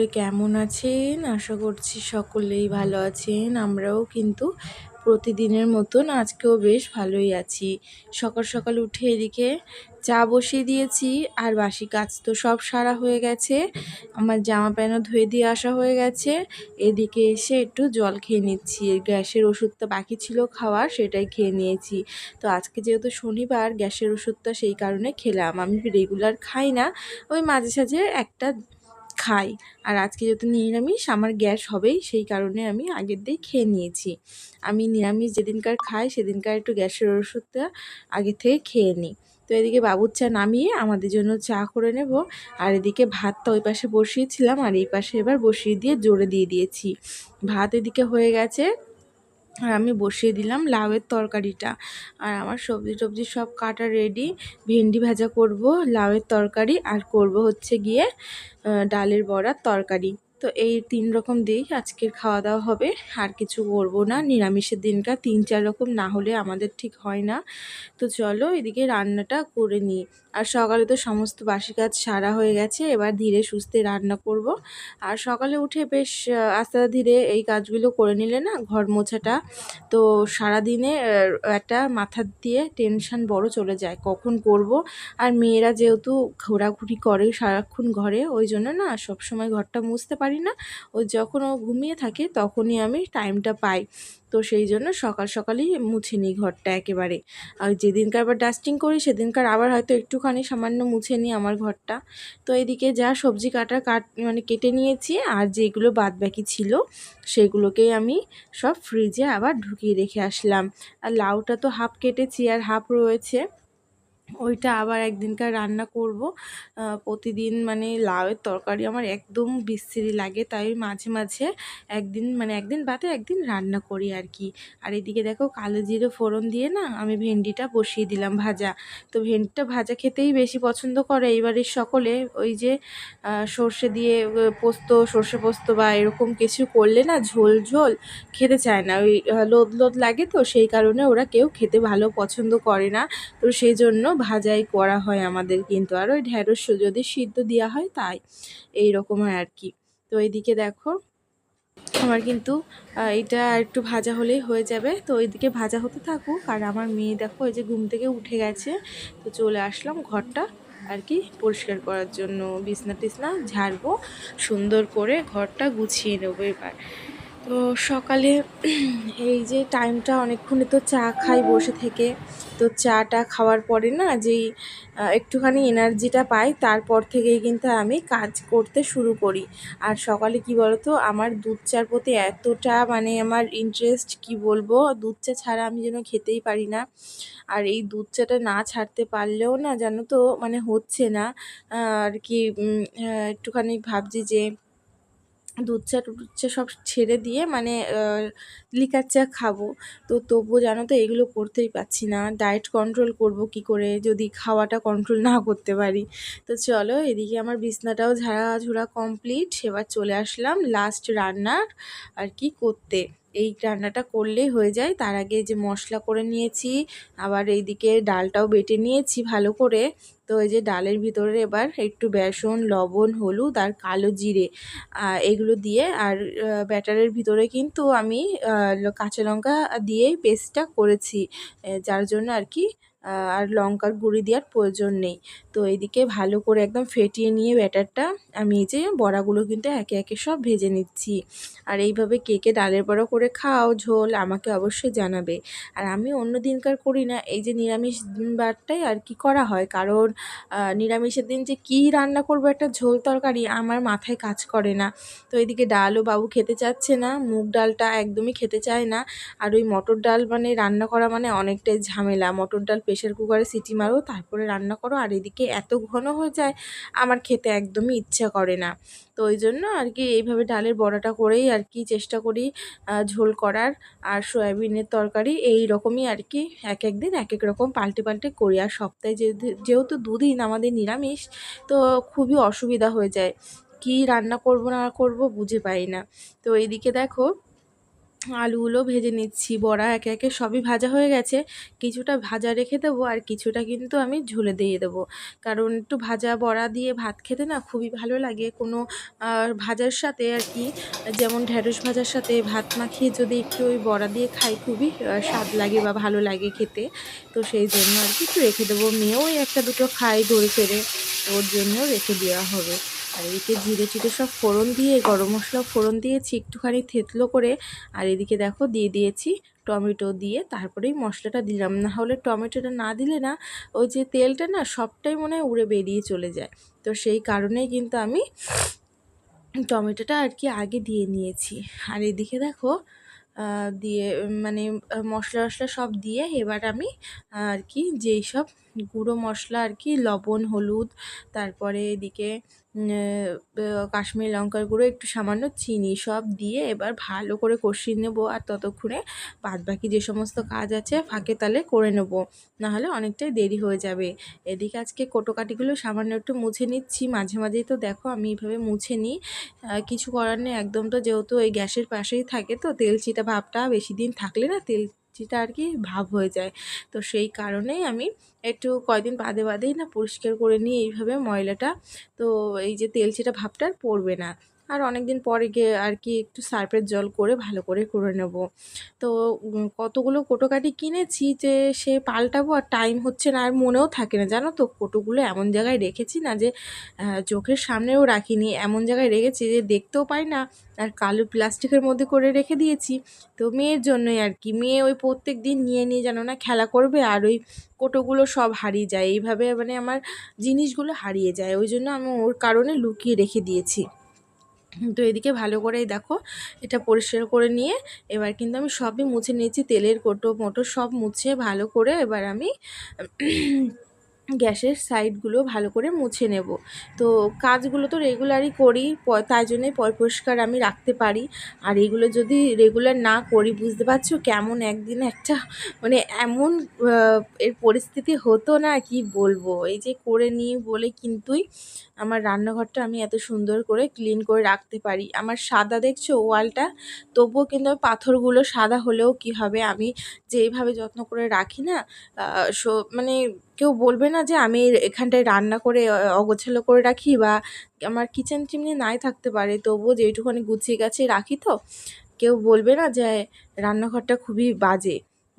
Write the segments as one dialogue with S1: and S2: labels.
S1: সকলে কেমন আছেন? আশা করছি সকলেই ভালো আছেন। আমরাও কিন্তু প্রতিদিনের মতন আজকেও বেশ ভালোই আছি। সকাল সকাল উঠে এদিকে চা বসিয়ে দিয়েছি, আর বাসি কাজ তো সব সারা হয়ে গেছে। আমার জামা প্যান্টও ধুয়ে দিয়ে আসা হয়ে গেছে। এদিকে এসে একটু জল খেয়ে নিচ্ছি। গ্যাসের ওষুধটা বাকি ছিল খাওয়ার, সেটাই খেয়ে নিয়েছি। তো আজকে যেহেতু শনিবার, গ্যাসের ওষুধটা সেই কারণে খেলাম। আমি রেগুলার খাই না। ওই মাঝে সাঝে একটা খাই। আর আজকে যেহেতু নিরামিষ, আমার গ্যাস হবেই, সেই কারণে আমি আগের দিয়ে খেয়ে নিয়েছি। আমি নিরামিষ যেদিনকার খাই, সেদিনকার একটু গ্যাসের ওষুধটা আগে থেকে খেয়ে নিই। তো এদিকে বাবুর চা নামিয়ে আমাদের জন্য চা করে নেব। আর এদিকে ভাতটা ওই পাশে বসিয়েছিলাম, আর এই পাশে এবার বসিয়ে দিয়ে জোরে দিয়ে দিয়েছি। ভাত এদিকে হয়ে গেছে। আর আমি বসিয়ে দিলাম লাউয়ের তরকারিটা। আর আমার সবজি টবজি সব কাটা রেডি ভেন্ডি ভাজা করব, লাউয়ের তরকারি, আর করব হচ্ছে গিয়ে ডালের বড়ার তরকারি। তো এই তিন রকম দিয়েই আজকের খাওয়া দাওয়া হবে। আর কিছু করব না। নিরামিষের দিনটা তিন, চার রকম না হলে আমাদের ঠিক হয় না। তো চলো এদিকে রান্নাটা করে নিই। আর সকালে তো সমস্ত বাসি কাজ সারা হয়ে গেছে। এবার ধীরে সুস্থে রান্না করব। আর সকালে উঠে বেশ আস্তে আস্তে ধীরে এই কাজগুলো করে নিলে না ঘর মোছাটা তো সারাদিনে একটা মাথার দিয়ে টেনশান বড় চলে যায়, কখন করব? আর মেয়েরা যেহেতু ঘোরাঘুরি করে সারাক্ষণ ঘরে, ওই জন্য না সবসময় ঘরটা মুছতে পারি না। ও যখন ও ঘুমিয়ে থাকে তখনই আমি টাইমটা পাই। তো সেই জন্য সকাল সকালই মুছে নিই ঘরটা একেবারে। আর যেদিনকার আবার ডাস্টিং করি, সেদিনকার আবার হয়তো একটুখানি সামান্য মুছে নিই আমার ঘরটা। তো এদিকে যা সবজি কাটা কাট মানে কেটে নিয়েছি আর যেগুলো বাদ বাকি ছিল, সেগুলোকেই আমি সব ফ্রিজে আবার ঢুকিয়ে রেখে আসলাম। আর লাউটা তো হাফ কেটেছি আর হাফ রয়েছে। ওইটা আবার একদিনকার রান্না করব। প্রতিদিন মানে লাউয়ের তরকারি আমার একদম বিশ্রী লাগে, তাই মাঝে মাঝে একদিন মানে একদিন বাদে একদিন রান্না করি আর কি। আর এদিকে দেখো কালো জিরে ফোড়ন দিয়ে না আমি ভেন্ডিটা বসিয়ে দিলাম ভাজা। তো ভেন্ডিটা ভাজা খেতেই বেশি পছন্দ করে এইবারের সকলে। ওই যে সর্ষে দিয়ে পোস্ত, সর্ষে পোস্ত বা এরকম কিছু করলে না ঝোল ঝোল খেতে চায় না। ওই লোদ লোদ লাগে তো, সেই কারণে ওরা কেউ খেতে ভালো পছন্দ করে না। তো সেই জন্য ভাজাই করা হয় আমাদের কিন্তু। আর ওই ঢ্যাঁড়স যদি সিদ্ধ দেওয়া হয় তাই, এই রকম হয় আর কি। তো এইদিকে দেখো, আমার কিন্তু এটা একটু ভাজা হলেই হয়ে যাবে। তো ওইদিকে ভাজা হতে থাকুক। আর আমার মেয়ে দেখো এই যে ঘুম থেকে উঠে গেছে। তো চলে আসলাম ঘরটা আর কি পরিষ্কার করার জন্য। বিছনা টিসনা ঝাড়বো, সুন্দর করে ঘরটা গুছিয়ে নেব এবার। তো সকালে এই যে টাইমটা অনেকক্ষণে তো চা খাই বসে থেকে। তো চাটা খাওয়ার পরে না যেই একটুখানি এনার্জিটা পাই, তারপর থেকেই কিন্তু আমি কাজ করতে শুরু করি। আর সকালে কি বলতো, আমার দুধ চার প্রতি এতটা মানে আমার ইন্টারেস্ট কি বলব, দুধ চা ছাড়া আমি যেন খেতেই পারি না। আর এই দুধ চাটা না ছাড়তে পারলেও না জানো তো মানে হচ্ছে না। আর কি একটুখানি ভাবছি যে দুধ চা টুধ চা সব ছেড়ে দিয়ে মানে লিকার চা খাব। তো তবুও জানো তো, এগুলো করতেই পারছি না। ডায়েট কন্ট্রোল করব কি করে? যদি খাওয়াটা কন্ট্রোল না করতে পারি। তো চলো, এদিকে আমার বিছনাটাও ঝাড়া ঝুড়া কমপ্লিট। সেবার চলে আসলাম লাস্ট রান্নার আর কি করতে। এই রান্নাটা করলেই হয়ে যায়। তার আগে যে মশলা করে নিয়েছি, আবার এইদিকে ডালটাও বেটে নিয়েছি ভালো করে। তো এই যে ডালের ভিতরে এবার একটু বেসন, লবণ, হলুদ আর কালো জিরে এগুলো দিয়ে আর ব্যাটারের ভিতরে কিন্তু আমি কাঁচা লঙ্কা দিয়ে পেস্টটা করেছি। যার জন্য আর কি আর লঙ্কার গুঁড়ি দেওয়ার প্রয়োজন নেই। তো এইদিকে ভালো করে একদম ফেটিয়ে নিয়ে ব্যাটারটা আমি এই যে বড়াগুলো কিন্তু একে একে সব ভেজে নিচ্ছি। আর এইভাবে কেকে ডালের বড়া করে খাও, ঝোল আমাকে অবশ্যই জানাবে। আর আমি অন্য দিনকার করি না, এই যে নিরামিষ বারটাই আর কি করা হয়। কারণ নিরামিষের দিন যে কী রান্না করব একটা ঝোল তরকারি আমার মাথায় কাজ করে না। তো এইদিকে ডালও বাবু খেতে চাচ্ছে না, মুগ ডালটা একদমই খেতে চায় না। আর ওই মটর ডাল মানে রান্না করা মানে অনেকটাই ঝামেলা। মটর ডাল প্রেশার কুকারে সিটি মারো, তারপরে রান্না করো। আর এদিকে এত ঘন হয়ে যায়, আমার খেতে একদমই ইচ্ছা করে না। তো ওই জন্য আর কি এইভাবে ডালের বড়াটা করেই আর কি চেষ্টা করি ঝোল করার। আর সয়াবিনের তরকারি এই রকমই আর কি, এক এক দিন এক এক রকম পাল্টে পাল্টে করি। আর সপ্তাহে যেহেতু দুদিন আমাদের নিরামিষ, তো খুবই অসুবিধা হয়ে যায়। কি রান্না করব না করব বুঝে পাই না। তো এইদিকে দেখো আলুগুলো ভেজে নিচ্ছি, বড়া একে একে সবই ভাজা হয়ে গেছে। কিছুটা ভাজা রেখে দেবো আর কিছুটা কিন্তু আমি ঝুলে দিয়ে দেবো। কারণ একটু ভাজা বড়া দিয়ে ভাত খেতে না খুবই ভালো লাগে কোনো ভাজার সাথে আর কি। যেমন ঢ্যাঁড়স ভাজার সাথে ভাত মাখিয়ে যদি একটু ওই বড়া দিয়ে খাই খুবই স্বাদ লাগে বা ভালো লাগে খেতে। তো সেই জন্য আর কি একটু রেখে দেবো। মেয়েও একটা দুটো খাই ধরে ফেরে ওর জন্যও রেখে দেওয়া হবে। আর এদিকে জিরে চিরে সব ফোড়ন দিয়ে, গরম মশলা ফোড়ন দিয়েছি, একটুখানি থেতলো করে। আর এদিকে দেখো দিয়ে দিয়েছি টমেটো দিয়ে, তারপরেই মশলাটা দিলাম। না হলে টমেটোটা না দিলে না, ওই যে তেলটা না সবটাই মনে হয় উড়ে বেরিয়ে চলে যায়। তো সেই কারণেই কিন্তু আমি টমেটোটা আর কি আগে দিয়ে নিয়েছি। আর এদিকে দেখো দিয়ে মানে মশলা টশলা সব দিয়ে এবার আমি আর কি যেই সব গুঁড়ো মশলা আর কি, লবণ, হলুদ, তারপরে এদিকে কাশ্মীরি লঙ্কার গুঁড়ো, একটু সামান্য চিনি সব দিয়ে এবার ভালো করে কষিয়ে নেব আর ততক্ষণে বাদ বাকি যে সমস্ত কাজ আছে ফাঁকে তালে করে নেব। নাহলে অনেকটাই দেরি হয়ে যাবে। এদিকে আজকে কোটোকাটিগুলো সামান্য একটু মুছে নিচ্ছি। মাঝে মাঝেই তো দেখো আমি এইভাবে মুছে নিই। কিছু করার নেই। একদম তো যেহেতু ওই গ্যাসের পাশেই থাকে তো তেল চিটা ভাবটা বেশি দিন থাকলে না তেল চিটা আর কি ভাব হয়ে যায়। তো সেই কারণেই আমি একটু কয়দিন বাদে বাদেই না পরিষ্কার করে নিই এইভাবে ময়লাটা, তো এই যে তেল সেটা ভাবটা আর পড়বে না। আর অনেক দিন পরে গিয়ে আর কি একটু সার্ফের জল করে ভালো করে করে নেব। তো কতগুলো কোটোকাটি কিনেছি যে সে পাল্টাবো আর টাইম হচ্ছে না আর মনেও থাকে না। জানো তো, কোটোগুলো এমন জায়গায় রেখেছি না যে চোখের সামনেও রাখিনি। এমন জায়গায় রেখেছি যে দেখতেও পাই না আর কালো প্লাস্টিকের মধ্যে করে রেখে দিয়েছি। তো মেয়ের জন্যই আর কি। মেয়ে ওই প্রত্যেক দিন নিয়ে নিয়ে যেন না খেলা করবে আর ওই কোটোগুলো সব হারিয়ে যায়। এইভাবে মানে আমার জিনিসগুলো হারিয়ে যায়। ওই জন্য আমি ওর কারণে লুকিয়ে রেখে দিয়েছি। তো এদিকে ভালো করেই দেখো, এটা পরিষ্কার করে নিয়ে এবার কিন্তু আমি সবই মুছে নিয়েছি, তেলের কোটো, মোটো সব মুছে ভালো করে এবার আমি গ্যাসের সাইডগুলো ভালো করে মুছে নেব। তো কাজগুলো তো রেগুলারই করি তাই জন্যই পরিষ্কার আমি রাখতে পারি। আর এগুলো যদি রেগুলার না করি, বুঝতে পারছ? কেমন একদিন একটা মানে এমন এর পরিস্থিতি হতো না, কি বলব? এই যে করে নিয়ে বলে কিন্তুই আমার রান্নাঘরটা আমি এত সুন্দর করে ক্লিন করে রাখতে পারি। আমার সাদা দেখছ? ওয়ালটা তবুও কিন্তু পাথরগুলো সাদা হলেও কি হবে? আমি যেইভাবে যত্ন করে রাখি না সো মানে কেউ বলবে না যে আমি এখানটায় রান্না করে অগোছালো করে রাখি বা আমার কিচেন চিমনি নাই থাকতে পারে। তবুও যেটুকুখানি গুছিয়ে গাছিয়ে রাখি তো, কেউ বলবে না যে রান্নাঘরটা খুবই বাজে।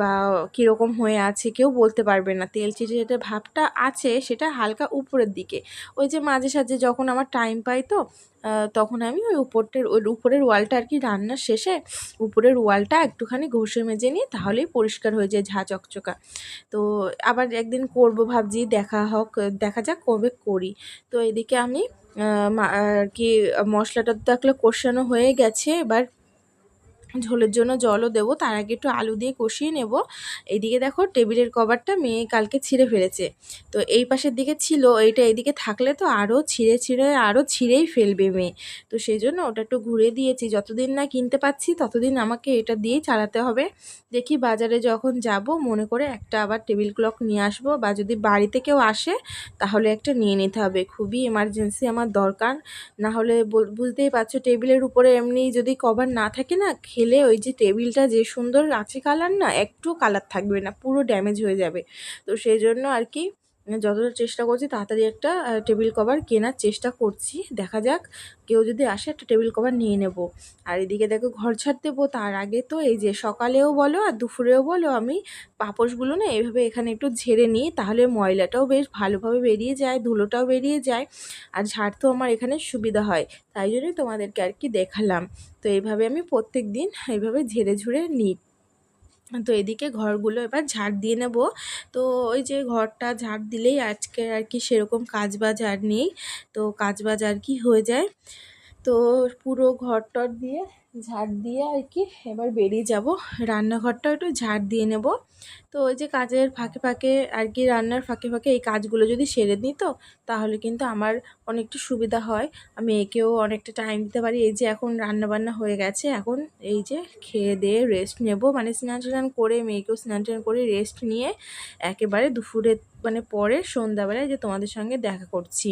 S1: বা কীরকম হয়ে আছে কেউ বলতে পারবে না। তেল চিটে ভাবটা আছে সেটা হালকা উপরের দিকে। ওই যে মাঝে সাঝে যখন আমার টাইম পাই তো তখন আমি ওই উপরটার, ওই উপরের ওয়ালটা আর কি রান্নার শেষে উপরের ওয়ালটা একটুখানি ঘষে মেজে নিই তাহলেই পরিষ্কার হয়ে যায় ঝা চকচকা। তো আবার একদিন করব ভাবছি, দেখা হোক, দেখা যাক কবে করি। তো এদিকে আমি আর কি মশলাটা তো একলে কষানো হয়ে গেছে, এবার ঝোলের জন্য জলও দেবো, তার আগে একটু আলু দিয়ে কষিয়ে নেব। এইদিকে দেখো টেবিলের কভারটা মেয়ে কালকে ছিঁড়ে ফেলেছে। তো এই পাশের দিকে ছিল, এইটা এইদিকে থাকলে তো আরও ছিঁড়ে ছিঁড়ে আরও ছিঁড়েই ফেলবে মেয়ে। তো সেই জন্য ওটা একটু ঘুরে দিয়েছি, যতদিন না কিনতে পাচ্ছি ততদিন আমাকে এটা দিয়েই চালাতে হবে। দেখি বাজারে যখন যাব, মনে করে একটা আবার টেবিল ক্লক নিয়ে আসব বা যদি বাড়িতে কেউ আসে, তাহলে একটা নিয়ে নিতে হবে। খুবই এমার্জেন্সি আমার দরকার। না হলে বুঝতেই পারছ, টেবিলের উপরে এমনি যদি কভার না থাকে না খেলে ওই যে টেবিলটা যে সুন্দর আছে কালার না, একটু কালার থাকবে না, পুরো ড্যামেজ হয়ে যাবে। তো সেই জন্য আর কি যতটা চেষ্টা করছি, তাড়াতাড়ি একটা টেবিল কভার কেনার চেষ্টা করছি। দেখা যাক, কেউ যদি আসে, একটা টেবিল কভার নিয়ে নেব। আর এদিকে দেখো, ঘর ছাড় দেবো। তার আগে তো এই যে সকালেও বলো আর দুপুরেও বলো, আমি পাপোশগুলো না এইভাবে এখানে একটু ঝেড়ে নিই, তাহলে ময়লাটাও বেশ ভালোভাবে বেরিয়ে যায়, ধুলোটাও বেরিয়ে যায় আর ঝাড়তেও আমার এখানে সুবিধা হয়। তাই জন্যই তোমাদেরকে আর কি দেখালাম। তো এইভাবে আমি প্রত্যেক দিন এইভাবে ঝেড়ে ঝুড়ে নিই। তো এদিকে ঘরগুলো এবার ঝাড় দিয়ে নেব। তো ওই যে ঘরটা ঝাড় দিলেই আজকে আর কি সেরকম কাজ বাজ আর নেই। তো কাজ বাজ আর কি হয়ে যায়। তো পুরো ঘর টর দিয়ে ঝাড় দিয়ে আর কি এবার বেরিয়ে যাব। রান্নাঘরটা একটু ঝাড় দিয়ে নেব। তো ওই যে কাজের ফাঁকে ফাঁকে আর কি রান্নার ফাঁকে ফাঁকে এই কাজগুলো যদি সেরে নিই তো, তাহলে কিন্তু আমার অনেকটা সুবিধা হয়। আমি একেও অনেকটা টাইম দিতে পারি। এই যে এখন রান্না বান্না হয়ে গেছে। এখন এই যে খেয়ে দিয়ে রেস্ট নেব। মানে স্নান টান করে, মেয়েকেও স্নান টান করে রেস্ট নিয়ে একেবারে দুপুরের মানে পরে সন্ধ্যাবেলায় যে তোমাদের সঙ্গে দেখা করছি।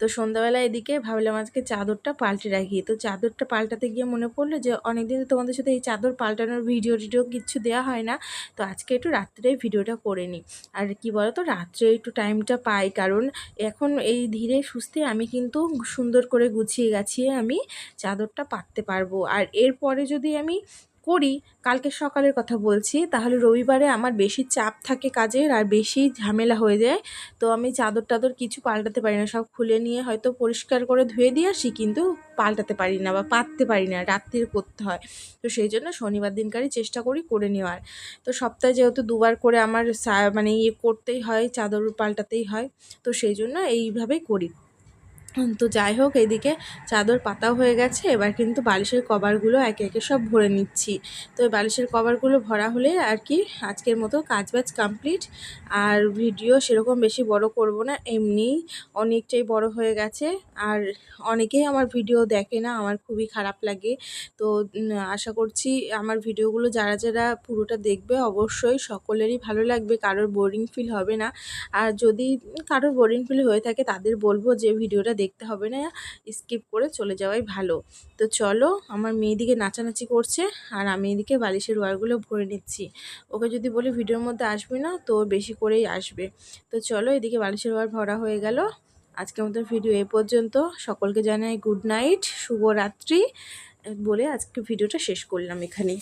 S1: তো সন্ধ্যাবেলা এদিকে ভাবলাম আজকে চাদরটা পাল্টে রাখি। তো চাদরটা পাল্টাতে গিয়ে মনে পড়ল যে অনেকদিন তোমাদের সাথে এই চাদর পাল্টানোর ভিডিও টিডিও কিচ্ছু দেওয়া হয় না। তো আজকে একটু রাত্রেই ভিডিওটা করে নিই। আর কি বলো তো রাত্রে একটু টাইমটা পাই। কারণ এখন এই ধীরে সুস্থে আমি কিন্তু সুন্দর করে গুছিয়ে গাছিয়ে আমি চাদরটা পাততে পারব। আর এরপরে যদি আমি করি, কালকে সকালের কথা বলছি, তাহলে রবিবারে আমার বেশি চাপ থাকে কাজের আর বেশি ঝামেলা হয়ে যায়। তো আমি চাদর টাদর কিছু পাল্টাতে পারি না, সব খুলে নিয়ে হয়তো পরিষ্কার করে ধুয়ে দিয়ে আসি, কিন্তু পাল্টাতে পারি না বা পাততে পারি না, রাত্রির করতে হয়। তো সেই জন্য শনিবার দিনকারই চেষ্টা করি করে নেওয়ার। তো সপ্তাহে যেহেতু দুবার করে আমার মানে ইয়ে করতেই হয়, চাদর পাল্টাতেই হয়, তো সেই জন্য এইভাবেই করি। তো যাই হোক, এদিকে চাদর পাতাও হয়ে গেছে। এবার কিন্তু বালিশের কভারগুলো একে একে সব ভরে নিচ্ছি। তো এই বালিশের কভারগুলো ভরা হলে আর কি আজকের মতো কাজ বাজ কমপ্লিট আর ভিডিও সেরকম বেশি বড় করব না, এমনি অনেকটাই বড় হয়ে গেছে। আর অনেকেই আমার ভিডিও দেখে না, আমার খুবই খারাপ লাগে। তো আশা করছি আমার ভিডিওগুলো যারা যারা পুরোটা দেখবে অবশ্যই সকলেরই ভালো লাগবে, কারোর বোরিং ফিল হবে না। আর যদি কারোর বোরিং ফিল হয়ে থাকে, তাদের বলব যে ভিডিওটা দেখতে হবে না স্কিপ করে চলে যাওয়াই ভালো। তো চলো, আমার মেয়েদিকে নাচানাচি করছে আর আমি এদিকে বালিশের ওয়ারগুলো ভরে নিচ্ছি। ওকে যদি বলি ভিডিওর মধ্যে আসবে না, তো বেশি করেই আসবে। তো চলো, এদিকে বালিশের ওয়ার ভরা হয়ে গেল। আজকের মতো ভিডিও এ পর্যন্ত। সকলকে জানাই গুড নাইট শুভরাত্রি বলে আজকে ভিডিওটা শেষ করলাম এখানেই।